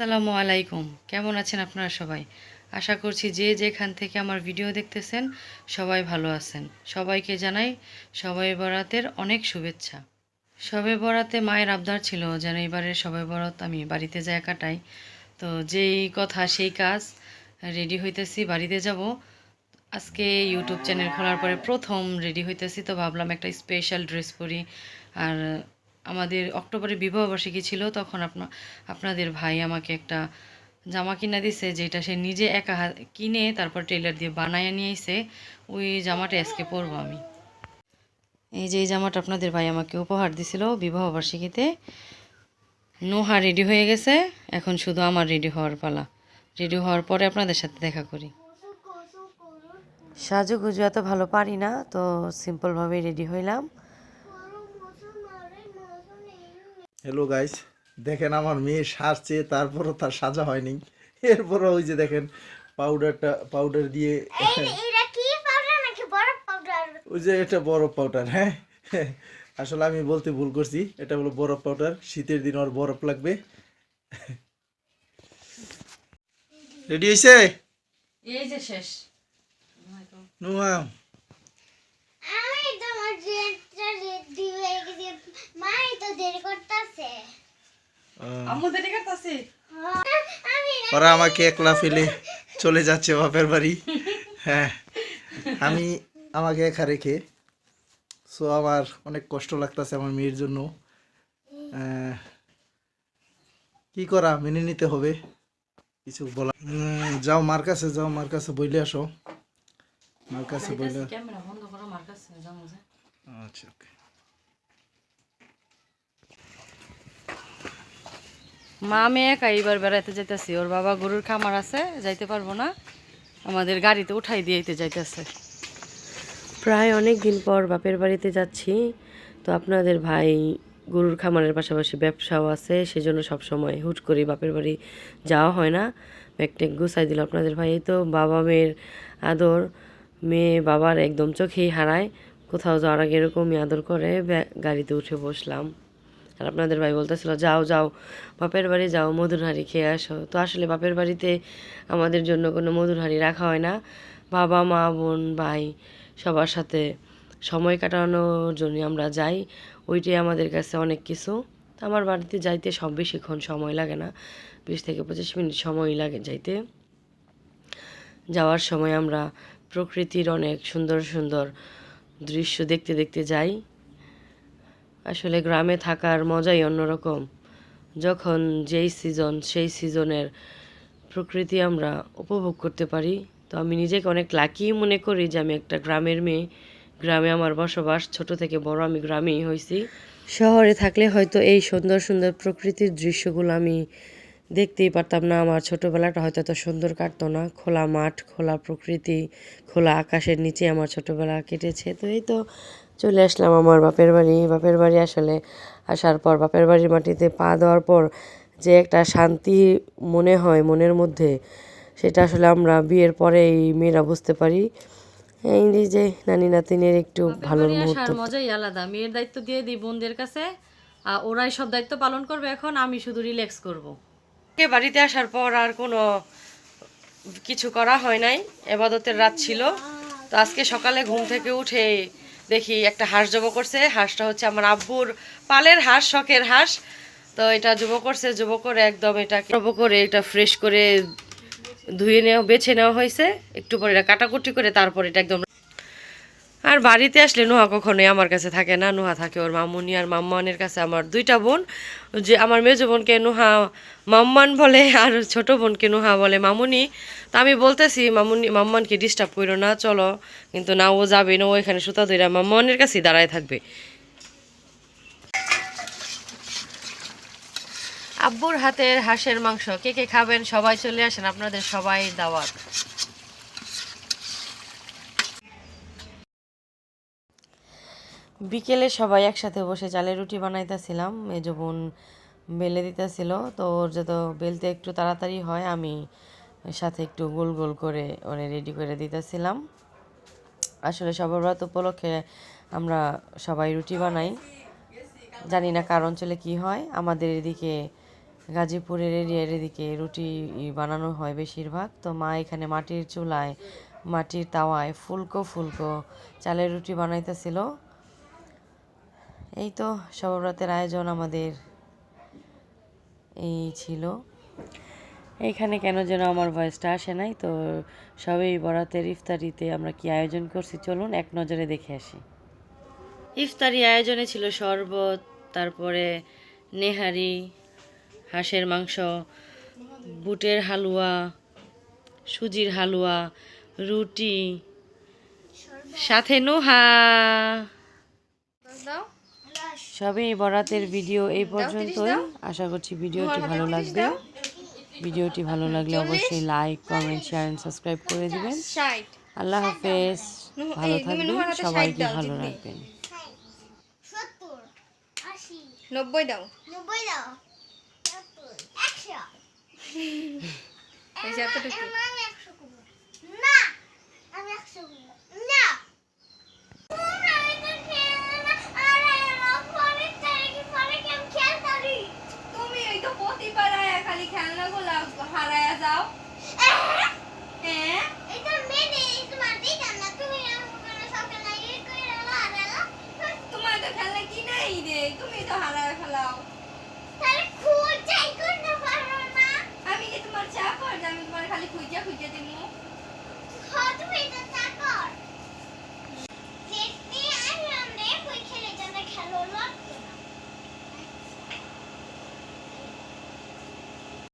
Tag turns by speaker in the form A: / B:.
A: আসসালামু আলাইকুম। কেমন আছেন আপনারা সবাই? আশা করছি যে যেখান থেকে আমার ভিডিও দেখতেছেন, সবাই ভালো আছেন। সবাইকে জানাই সবাই বরাতের অনেক শুভেচ্ছা। সবে বরাতে মায়ের আবদার ছিল যেন এবারে সবাই বরাত আমি বাড়িতে যাই কাটাই। তো যেই কথা, সেই কাজ রেডি হইতেছি, বাড়িতে যাব। আজকে ইউটিউব চ্যানেল খোলার পরে প্রথম রেডি হইতেছি, তো ভাবলাম একটা স্পেশাল ড্রেস পরি। আর আমাদের অক্টোবরে বিবাহবার্ষিকী ছিল, তখন আপনা, আপনাদের ভাই আমাকে একটা জামা কিনা দিছে, যেটা সে নিজে একা কিনে তারপর টেলার দিয়ে বানায় নিয়ে এসে ওই জামাটা আজকে পরবো আমি। এই যে এই জামাটা আপনাদের ভাই আমাকে উপহার দিছিল বিবাহবার্ষিকীতে নোহা রেডি হয়ে গেছে, এখন শুধু আমার রেডি হওয়ার পালা। রেডি হওয়ার পরে আপনাদের সাথে দেখা করি। সাজুগুজু এত ভালো পারি না, তো সিম্পলভাবে রেডি হইলাম।
B: হ্যালো গাইস দেখেন আমার মেয়ে সাজছে তারপরও তার সাজা হয়নি। এরপরও ওই যে দেখেন পাউডারটা পাউডার দিয়ে
C: এটা কি পাউডার নাকি বরফ পাউডার
B: ওই যে এটা বরফ পাউডার হ্যাঁ? আসলে আমি বলতে ভুল করছি এটা হলো বরফ পাউডার শীতের দিন ওর বরফ লাগবে। রেডি হয়েছে
A: এই যে শেষ।
B: নুয়া
C: আমি তোমার রেডি হয়ে গেছি। মাই তো দেরি করতেছে।
A: আম্মু দেরি করতেছি?
C: আমি
B: ওরা আমাকে একলা ফেলে চলে যাচ্ছে বাপের বাড়ি। হ্যাঁ আমি আমাকে একা রেখে সো আমার অনেক কষ্ট লাগতেছে আমার মেয়ের জন্য। কি করা মেনে নিতে হবে কিছু বলা যাও মার কাছে যাও মার কাছে বইলে আসো। মার কাছে বইলে আচ্ছা ওকে
A: মা, আমি একা এইবার বেড়াইতে যাইতেছি। ওর বাবা গরুর খামার আছে, যাইতে পারব না। আমাদের গাড়িতে উঠাই দিয়েতে যাইতেছে। প্রায় অনেক দিন পর বাপের বাড়িতে যাচ্ছি। তো আপনাদের ভাই গরুর খামারের পাশাপাশি ব্যবসাও আছে, সেজন্য সব সময় হুট করে বাপের বাড়ি যাওয়া হয় না। ব্যাগ ট্যাগ গুছাই দিল আপনাদের ভাই। এই তো বাবা মেয়ের আদর। মেয়ে বাবার একদম চোখেই হারায়। কোথাও যাওয়ার আগে এরকমই আদর করে গাড়িতে উঠে বসলাম। আর আপনাদের ভাই বলতেছিল, যাও যাও, বাপের বাড়ি যাও, মধুর হাঁড়ি খেয়ে আসো। তো আসলে বাপের বাড়িতে আমাদের জন্য কোনো মধুর হাঁড়ি রাখা হয় না। বাবা, মা, বোন, ভাই সবার সাথে সময় কাটানোর জন্য আমরা যাই। ওইটাই আমাদের কাছে অনেক কিছু। আমার বাড়িতে যাইতে সব বেশিক্ষণ সময় লাগে না। বিশ থেকে পঁচিশ মিনিট সময় লাগে যাইতে। যাওয়ার সময় আমরা প্রকৃতির অনেক সুন্দর সুন্দর দৃশ্য দেখতে দেখতে যাই। আসলে গ্রামে থাকার মজাই অন্যরকম। যখন যেই সিজন সেই সিজনের প্রকৃতি আমরা উপভোগ করতে পারি, তো আমি নিজেকে অনেক লাকি মনে করি যে আমি একটা গ্রামের মেয়ে। গ্রামে আমার বসবাস, ছোট থেকে বড় আমি গ্রামেই হয়েছি শহরে থাকলে হয়তো এই সুন্দর সুন্দর প্রকৃতির দৃশ্যগুলো আমি দেখতেই পারতাম না আমার ছোটোবেলাটা হয়তো এত সুন্দর কাটতো না। খোলা মাঠ খোলা প্রকৃতি খোলা আকাশের নিচে আমার ছোটোবেলা কেটেছে। তো এই তো চলে আসলাম আমার বাপের বাড়ি। বাপের বাড়ি আসলে আসার পর বাপের বাড়ির মাটিতে পা দেওয়ার পর যে একটা শান্তি মনে হয় মনের মধ্যে সেটা আসলে আমরা বিয়ের পরে এই মেয়েরা বুঝতে পারি। এই যে নানি নাতিনের একটু ভালো মুহূর্ত। মজাই আলাদা। মেয়ের দায়িত্ব দিয়ে দিই বোনদের কাছে আর ওরাই সব দায়িত্ব পালন করবে এখন আমি শুধু রিল্যাক্স করব। বাড়িতে আসার পর আর কোনো কিছু করা হয় নাই। এবাদতের রাত ছিল। তো আজকে সকালে ঘুম থেকে উঠে দেখি একটা হাঁস জব করছে। হাঁসটা হচ্ছে আমার আব্বুর পালের হাঁস, শখের হাঁস। তো এটা যুব করছে যুব করে একদম এটা জব করে এটা ফ্রেশ করে ধুয়ে নেওয়া, বেছে নেওয়া হয়েছে। একটু পরে এটা কাটাকুটি করে তারপর এটা একদম আর বাড়িতে আসলে নোহা কখনোই আমার কাছে থাকে না। নোহা থাকে ওর মামুনি আর মাম্মানের কাছে। আমার দুইটা বোন, যে আমার মেজো বোনকে নোহা মাম্মান বলে আর ছোট বোনকে নোহা বলে মামুনি। তা আমি বলতেছি, মামুনি, মাম্মানকে ডিস্টার্ব করো না, চলো। কিন্তু না, ও যাবে না, ও এখানে সুতা ধরে মাম্মানের কাছেই দাঁড়ায় থাকবে। আব্বুর হাতের হাঁসের মাংস, কে কে খাবেন? সবাই চলে আসেন আপনাদের সবাই দাওয়াত। বিকেলে সবাই একসাথে বসে চালের রুটি বানাইতেছিলাম। মেজো বোন বেলে দিতেছিল, তো ওর যত বেলতে একটু তাড়াতাড়ি হয়, আমি সাথে একটু গোল গোল করে ওরে রেডি করে দিতেছিলাম। আসলে সবার উপলক্ষে আমরা সবাই রুটি বানাই। জানি না কার অঞ্চলে কি হয়, আমাদের এদিকে গাজীপুরের এরিয়ার এদিকে রুটি বানানো হয় বেশিরভাগ। তো মা এখানে মাটির চুলায়, মাটির তাওয়ায় ফুলকো ফুলকো চালের রুটি বানাইতেছিল। এই তো সবরাতের আয়োজন আমাদের। এই ছিল। এইখানে কেন যেন আমার ভয়েসটা আসে নাই, তো সবই বরাতের ইফতারিতে আমরা কি আয়োজন করছি? চলুন এক নজরে দেখে আসি। ইফতারি আয়োজনে ছিল শরবত, তারপরে নেহারি, হাঁসের মাংস, বুটের হালুয়া, সুজির হালুয়া, রুটি, সাথে নোহা। সবই বরাতের ভিডিও এই পর্যন্তই। আশা করছি ভিডিওটি ভালো লাগবে। ভিডিওটি ভালো লাগলে অবশ্যই like comment share and subscribe করে দিবেন। আল্লাহ হাফেজ। ভালো থাকবেন। সবাইকে ভালো রাখবেন।
D: নব্বই দাও।
C: নব্বই দাও। একশো
D: এই যে এতটুকু।
C: একশো না আমি একশো
D: তো
C: হালায় খালাও
D: আমি কি তোমার চা করছি আমি তোমার খালি খুঁজিয়া খুঁজিয়া দিব হ্যাঁ তুমি